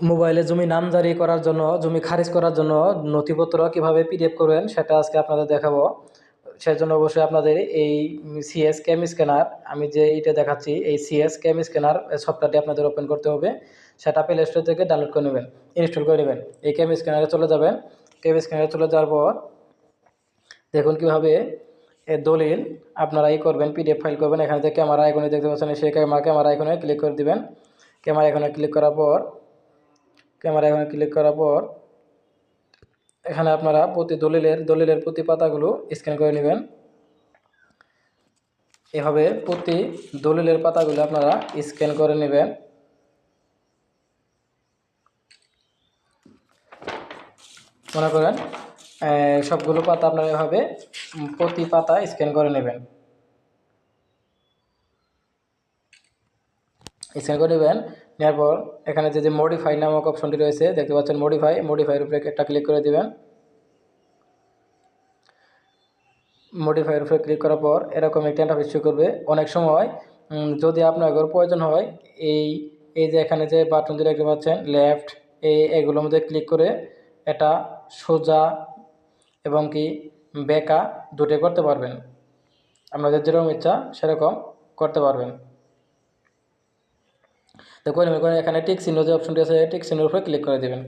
মোবাইলে জমি নামজারি করার জন্য, জমি খারিজ করার জন্য নথিপত্র কীভাবে পিডিএফ করবেন সেটা আজকে আপনাদের দেখাবো। সেজন্য অবশ্যই আপনাদের এই সিএস ক্যাম স্ক্যানার আমি যে এইটা দেখাচ্ছি, এই সিএস ক্যাম স্ক্যানার সফটওয়্যারটি আপনাদের ওপেন করতে হবে, সেটা প্লে স্টোর থেকে ডাউনলোড করে নেবেন ইনস্টল করে নেবেন। এই ক্যাম স্ক্যানারে চলে যাবেন ক্যাম স্ক্যানারে চলে যাওয়ার পর দেখুন কীভাবে দলিল আপনারা এই করবেন পিডিএফ ফাইল করবেন, এখানে যে ক্যামেরা আইকনে দেখতে পাচ্ছেন, সেই ক্যামেরা ক্যামেরা আইকনে ক্লিক করে দিবেন। ক্যামেরা আইকনে ক্লিক করার পর ক্যামেরা এখানে ক্লিক করার পর, এখানে আপনারা প্রতি দলিলের দলিলের প্রতি পাতাগুলো স্ক্যান করে নেবেন। এভাবে প্রতি দলিলের পাতাগুলো আপনারা স্ক্যান করে নেবেন। মনে করেন সবগুলো পাতা আপনারা এভাবে প্রতি পাতা স্ক্যান করে নেবেন। স্ক্যান করে নেবেন। নেওয়ার এখানে যে যে মডিফাই নামক অপশনটি রয়েছে, দেখতে পাচ্ছেন মডিফাই মডিফাইয়ের উপরে একটা ক্লিক করে দেবেন। মডিফাইয়ের উপরে ক্লিক করার পর এরকম একটা ইন্টারফেস শো করবে। অনেক সময় যদি আপনার প্রয়োজন হয়, এই এই যে এখানে যে বাটনটি দেখতে পাচ্ছেন লেফট এই এগুলোর মধ্যে ক্লিক করে এটা সোজা এবং কি বেকা দুটোই করতে পারবেন। আপনাদের যেরকম ইচ্ছা সেরকম করতে পারবেন। করে নেবেন, এখানে টিক চিহ্ন যে অপশনটি আছে টিক চিহ্নের উপরে ক্লিক করে দেবেন।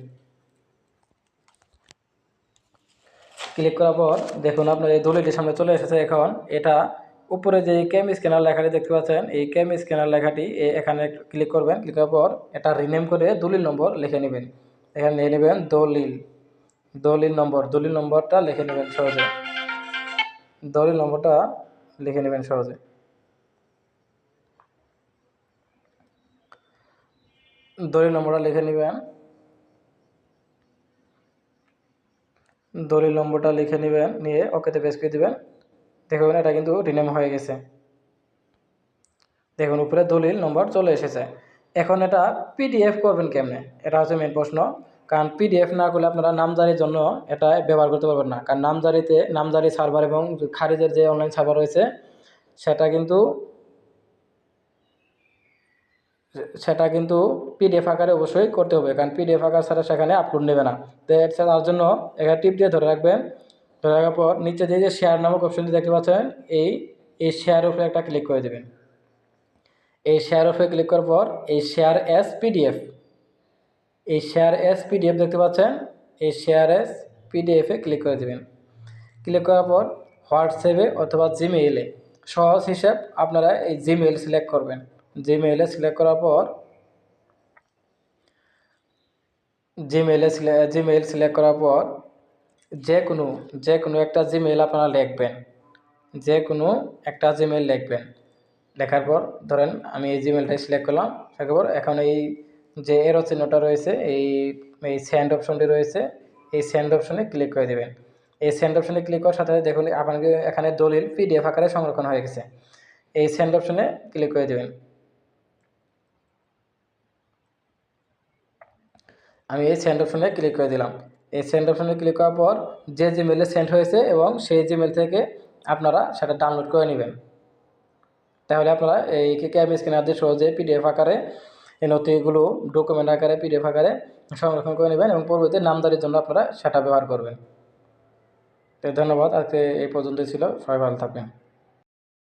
ক্লিক করার পর দেখুন আপনার এই দলিলটির সামনে চলে এসেছে এখন। এটা উপরে যে ক্যাম স্ক্যানার লেখাটি দেখতে পাচ্ছেন এই ক্যাম স্ক্যানার লেখাটি এখানে ক্লিক করবেন। ক্লিক করার পর এটা রিনেম করে দলিল নম্বর লিখে নেবেন। এখানে নিয়ে নেবেন দলিল। দলিল নম্বর দলিল নম্বরটা লিখে নেবেন সহজে। দলিল নম্বরটা লিখে নেবেন সহজে। দলিল নম্বরটা লিখে নেবেন। দলিল নম্বরটা লিখে নেবেন, নিয়ে ওকেতে পেশ করে দেবেন। দেখবেন এটা কিন্তু রিনেম হয়ে গেছে। দেখুন, উপরে দলিল নম্বর চলে এসেছে। এখন এটা পিডিএফ করবেন কেমনে? এটা হচ্ছে মেন প্রশ্ন। কারণ পিডিএফ না করলে আপনারা নামজারির জন্য এটা ব্যবহার করতে পারবেন না। কারণ নামজারিতে, নামজারি সার্ভার এবং খারিজের যে অনলাইন সার্ভার রয়েছে, সেটা কিন্তু সেটা কিন্তু পিডিএফ আকারে অবশ্যই করতে হবে, কারণ পিডিএফ আকার ছাড়া সেখানে আপলোড নেবে না। তো সাথে তার জন্য এখানে টিপ দিয়ে ধরে রাখবেন। ধরে রাখার পর নিচে দিয়ে যে শেয়ার নামক অপশনটি দেখতে পাচ্ছেন, এই এই শেয়ার উপরে একটা ক্লিক করে দেবেন। এই শেয়ার উপরে ক্লিক করার পর এই শেয়ার এস পিডিএফ এই শেয়ার এস পিডিএফ দেখতে পাচ্ছেন, এই শেয়ার এস পিডিএফে ক্লিক করে দেবেন। ক্লিক করার পর হোয়াটসঅ্যাপে অথবা জিমেইলে সহজ হিসাব আপনারা এই জিমেইল সিলেক্ট করবেন। জিমেইলে সিলেক্ট করার পর জিমেইলে জিমেইল সিলেক্ট করার পর যে কোনো যে কোনো একটা জিমেইল আপনারা লিখবেন। যে কোনো একটা জিমেইল লিখবেন। লেখার পর ধরেন আমি এই জিমেলটাই সিলেক্ট করলাম পর এখন এই যে এরো চিহ্নটা রয়েছে, এই এই সেন্ড অপশনটি রয়েছে, এই সেন্ড অপশনে ক্লিক করে দেবেন। এই সেন্ড অপশনে ক্লিক করার সাথে দেখুন আপনাকে এখানে দলিল পিডিএফ আকারে সংরক্ষণ হয়ে গেছে। এই সেন্ড অপশনে ক্লিক করে দেবেন। আমি এই সেন্ড অপশনে ক্লিক করে দিলাম। এই সেন্ড অপশনে ক্লিক করার পর যে জিমেলে সেন্ড হয়েছে এবং সেই জিমেল থেকে আপনারা সেটা ডাউনলোড করে নেবেন। তাহলে আপনারা এই ক্যাম স্ক্যানার দিয়ে সহজে পিডিএফ আকারে এই নথিগুলো ডকুমেন্ট আকারে পিডিএফ আকারে সংরক্ষণ করে নেবেন এবং পরবর্তী নামদারির জন্য আপনারা সেটা ব্যবহার করবেন। তো ধন্যবাদ, আজকে এই পর্যন্তই ছিল। সবাই ভালো থাকবেন।